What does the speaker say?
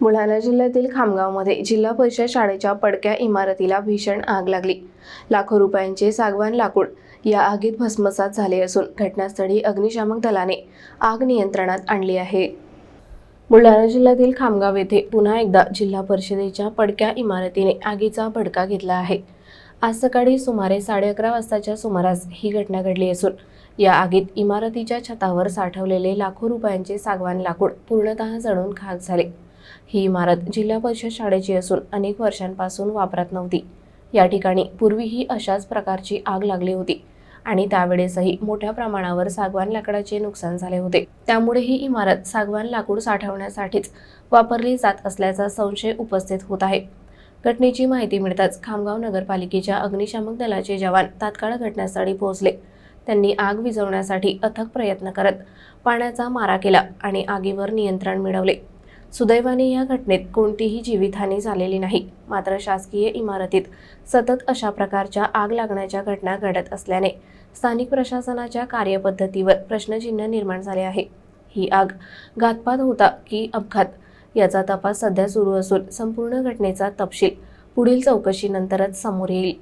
बुलढाणा जिल्ह्यातील खामगावमध्ये जिल्हा परिषद शाळेच्या पडक्या इमारतीला भीषण आग लागली. लाखो रुपयांचे सागवान लाकूड या आगीत भस्मसात झाले असून घटनास्थळी अग्निशामक दलाने आग नियंत्रणात आणली आहे. बुलढाणा जिल्ह्यातील खामगाव येथे पुन्हा एकदा जिल्हा परिषदेच्या पडक्या इमारतीने आगीचा भडका घेतला आहे. आज सकाळी सुमारे साडे अकरा वाजताच्या सुमारास ही घटना घडली असून या आगीत इमारतीच्या छतावर साठवलेले लाखो रुपयांचे सागवान लाकूड पूर्णतः जळून खाक झाले. ही इमारत जिल्हा परिषद शाळेची असून अनेक वर्षांपासून वापरात नव्हती. या ठिकाणी पूर्वीही अशाच प्रकारची आग लागली होती आणि त्यावेळेसही मोठ्या प्रमाणावर सागवान लाकडाचे नुकसान झाले होते. त्यामुळे ही इमारत सागवान लाकूड साठवण्यासाठीच वापरली जात असल्याचा संशय उपस्थित होत आहे. घटनेची माहिती मिळताच खामगाव नगरपालिकेच्या अग्निशामक दलाचे जवान तात्काळ घटनास्थळी पोहोचले. त्यांनी आग विझवण्यासाठी अथक प्रयत्न करत पाण्याचा मारा केला आणि आगीवर नियंत्रण मिळवले. सुदैवाने या घटनेत कोणतीही जीवितहानी झालेली नाही. मात्र शासकीय इमारतीत सतत अशा प्रकारच्या आग लागण्याच्या घटना घडत असल्याने स्थानिक प्रशासनाच्या कार्यपद्धतीवर प्रश्नचिन्ह निर्माण झाले आहे. ही आग घातपात होता की अपघात याचा तपास सध्या सुरू असून संपूर्ण घटनेचा तपशील पुढील चौकशीनंतरच समोर येईल.